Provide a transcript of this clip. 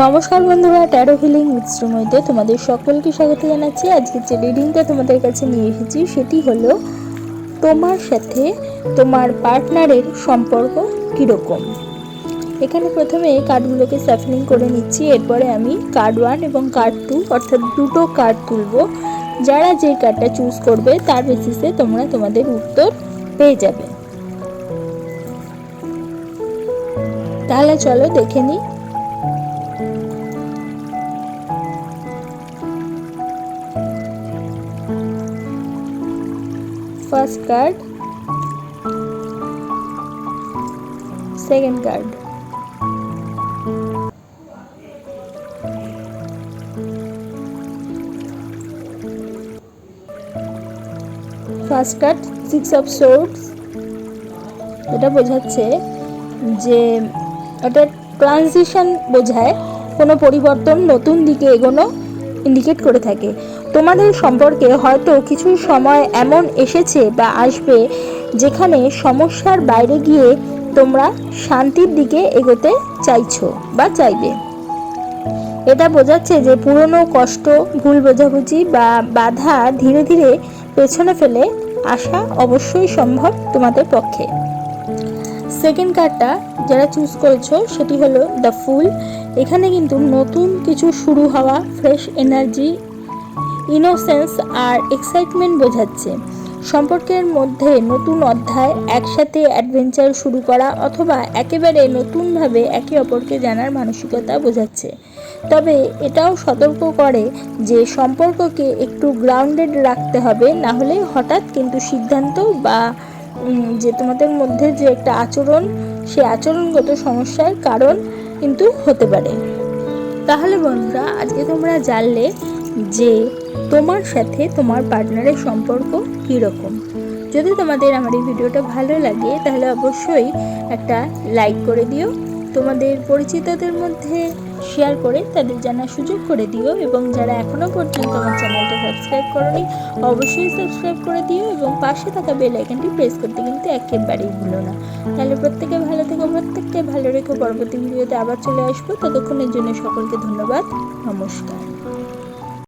নমস্কার বন্ধুরা taro healing মিশ্রময়তে তোমাদের সকলকে স্বাগত জানাচ্ছি। আজকে যে রিডিংটা তোমাদের কাছে নিয়ে এসেছি, সেটি হলো, তোমার সাথে তোমার পার্টনারের সম্পর্ক কীরকম? এখানে প্রথমে কার্ডগুলোকে সাফলিং করে নিচ্ছি, এরপরে আমি কার্ড ওয়ান এবং কার্ড টু অর্থাৎ দুটো কার্ড তুলব। যারা যে কার্ডটা চুজ করবে, তার বেসিসে তোমরা তোমাদের উত্তর পেয়ে যাবে। তাহলে চলো দেখে নিই। First card. Second card. First card six of swords এটা বোঝাচ্ছে যে ওটা ট্রানজিশন বোঝায় কোনো পরিবর্তন নতুন দিকে এগোনো ইন্ডিকেট করে থাকে। তোমাদের সম্পর্কে হয়তো কিছু সময় এমন এসেছে বা আসবে যেখানে সমস্যার বাইরে গিয়ে তোমরা শান্তির দিকে এগোতে চাইছো বা চাইবে। এটা বোঝাচ্ছে যে পুরনো কষ্ট, ভুল বোঝাবুঝি বা বাধা ধীরে ধীরে পেছনে ফেলে আসা অবশ্যই সম্ভব তোমাদের পক্ষে। সেকেন্ড কার্ডটা যারা চুজ করেছ, সেটি হলো দ্য ফুল এখানে কিন্তু নতুন কিছু শুরু হওয়া ফ্রেশ এনার্জি ইনোসেন্স আর এক্সাইটমেন্ট বোঝাচ্ছে। সম্পর্কের মধ্যে নতুন অধ্যায়, একসাথে অ্যাডভেঞ্চার শুরু করা অথবা একেবারে নতুনভাবে একে অপরকে জানার মানসিকতা বোঝাচ্ছে। তবে এটাও সতর্ক করে যে সম্পর্ককে একটু গ্রাউন্ডেড রাখতে হবে, না হলে হঠাৎ কিন্তু সিদ্ধান্ত বা যে তোমাদের মধ্যে যে একটা আচরণ, সে আচরণগত সমস্যার কারণ কিন্তু হতে পারে। তাহলে বন্ধুরা, আজকে তোমরা জানলে যে তোমার সাথে তোমার পার্টনারের সম্পর্ক কীরকম? যদি তোমাদের আমার এই ভিডিওটা ভালো লাগে, তাহলে অবশ্যই একটা লাইক করে দিও। তোমাদের পরিচিতদের মধ্যে শেয়ার করে তাদের জানার সুযোগ করে দিও এবং যারা এখনও পর্যন্ত আমার চ্যানেলটা সাবস্ক্রাইব করনি, অবশ্যই সাবস্ক্রাইব করে দিও এবং পাশে থাকা বেল আইকনটি প্রেস করতে কিন্তু একেবারেই ভুলো না। তাহলে প্রত্যেকে ভালো থেকো, প্রত্যেককে ভালো রেখো। পরবর্তী ভিডিওতে আবার চলে আসব। ততক্ষণের জন্য সকলকে ধন্যবাদ। নমস্কার।